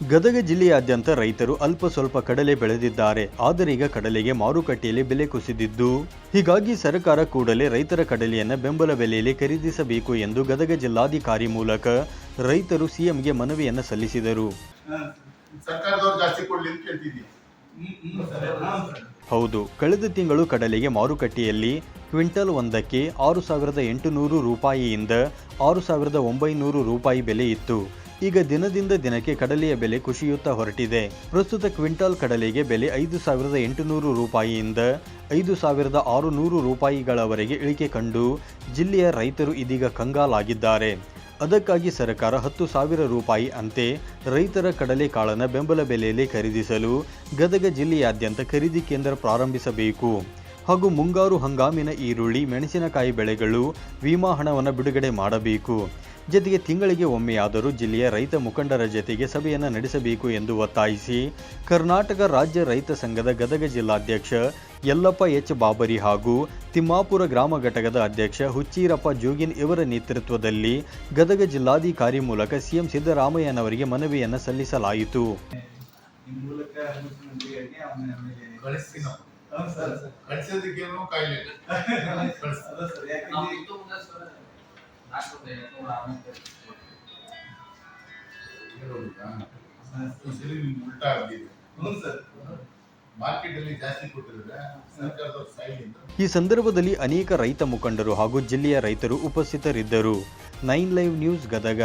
ಗದಗ ಜಿಲ್ಲೆಯಾದ್ಯಂತ ರೈತರು ಅಲ್ಪ ಸ್ವಲ್ಪ ಕಡಲೆ ಬೆಳೆದಿದ್ದಾರೆ. ಆದರೆ ಈಗ ಕಡಲೆಗೆ ಮಾರುಕಟ್ಟೆಯಲ್ಲಿ ಬೆಲೆ ಕುಸಿದಿದ್ದು ಹೀಗಾಗಿ ಸರ್ಕಾರ ಕೂಡಲೇ ರೈತರ ಕಡಲೆಯನ್ನು ಬೆಂಬಲ ಬೆಲೆಯಲ್ಲಿ ಖರೀದಿಸಬೇಕು ಎಂದು ಗದಗ ಜಿಲ್ಲಾಧಿಕಾರಿ ಮೂಲಕ ರೈತರು ಸಿಎಂಗೆ ಮನವಿಯನ್ನು ಸಲ್ಲಿಸಿದರು. ಹೌದು ಕಳೆದ ತಿಂಗಳು ಕಡಲೆಗೆ ಮಾರುಕಟ್ಟೆಯಲ್ಲಿ ಕ್ವಿಂಟಲ್ ಒಂದಕ್ಕೆ ಆರು ಸಾವಿರದ ಎಂಟುನೂರು ರೂಪಾಯಿಯಿಂದ ಆರು ಸಾವಿರದ ಒಂಬೈನೂರು ರೂಪಾಯಿ ಬೆಲೆ ಇತ್ತು. ಈಗ ದಿನದಿಂದ ದಿನಕ್ಕೆ ಕಡಲೆಯ ಬೆಲೆ ಕುಸಿಯುತ್ತಾ ಹೊರಟಿದೆ. ಪ್ರಸ್ತುತ ಕ್ವಿಂಟಾಲ್ ಕಡಲೆಗೆ ಬೆಲೆ ಐದು ಸಾವಿರದ ಎಂಟುನೂರು ರೂಪಾಯಿಯಿಂದ ಐದು ಸಾವಿರದ ಆರುನೂರು ರೂಪಾಯಿಗಳವರೆಗೆ ಇಳಿಕೆ ಕಂಡು ಜಿಲ್ಲೆಯ ರೈತರು ಇದೀಗ ಕಂಗಾಲಾಗಿದ್ದಾರೆ. ಅದಕ್ಕಾಗಿ ಸರ್ಕಾರ ಹತ್ತು ಸಾವಿರ ರೂಪಾಯಿ ಅಂತೆ ರೈತರ ಕಡಲೆ ಕಾಳನ್ನು ಬೆಂಬಲ ಬೆಲೆಯಲ್ಲಿ ಖರೀದಿಸಲು ಗದಗ ಜಿಲ್ಲೆಯಾದ್ಯಂತ ಖರೀದಿ ಕೇಂದ್ರ ಪ್ರಾರಂಭಿಸಬೇಕು. ಹಾಗೂ ಮುಂಗಾರು ಹಂಗಾಮಿನ ಈರುಳ್ಳಿ, ಮೆಣಸಿನಕಾಯಿ ಬೆಳೆಗಳು ವಿಮಾ ಹಣವನ್ನು ಬಿಡುಗಡೆ ಮಾಡಬೇಕು. ಜೊತೆಗೆ ತಿಂಗಳಿಗೆ ಒಮ್ಮೆಯಾದರೂ ಜಿಲ್ಲೆಯ ರೈತ ಮುಖಂಡರ ಜತೆಗೆ ಸಭೆಯನ್ನು ನಡೆಸಬೇಕು ಎಂದು ಒತ್ತಾಯಿಸಿ ಕರ್ನಾಟಕ ರಾಜ್ಯ ರೈತ ಸಂಘದ ಗದಗ ಜಿಲ್ಲಾಧ್ಯಕ್ಷ ಯಲ್ಲಪ್ಪ ಎಚ್ ಬಾಬರಿ ಹಾಗೂ ತಿಮ್ಮಾಪುರ ಗ್ರಾಮ ಘಟಕದ ಅಧ್ಯಕ್ಷ ಹುಚ್ಚೀರಪ್ಪ ಜೋಗಿನ್ ಇವರ ನೇತೃತ್ವದಲ್ಲಿ ಗದಗ ಜಿಲ್ಲಾಧಿಕಾರಿ ಮೂಲಕ ಸಿಎಂ ಸಿದ್ದರಾಮಯ್ಯನವರಿಗೆ ಮನವಿಯನ್ನು ಸಲ್ಲಿಸಲಾಯಿತು. ಕಳ್ಸೋದಕ್ಕೇನು ಕಾಯಿಲೆ ಉಲ್ಟಾ ಈ ಸಂದರ್ಭದಲ್ಲಿ ಅನೇಕ ರೈತ ಮುಖಂಡರು ಹಾಗೂ ಜಿಲ್ಲೆಯ ರೈತರು ಉಪಸ್ಥಿತರಿದ್ದರು. Nine live news Gadag.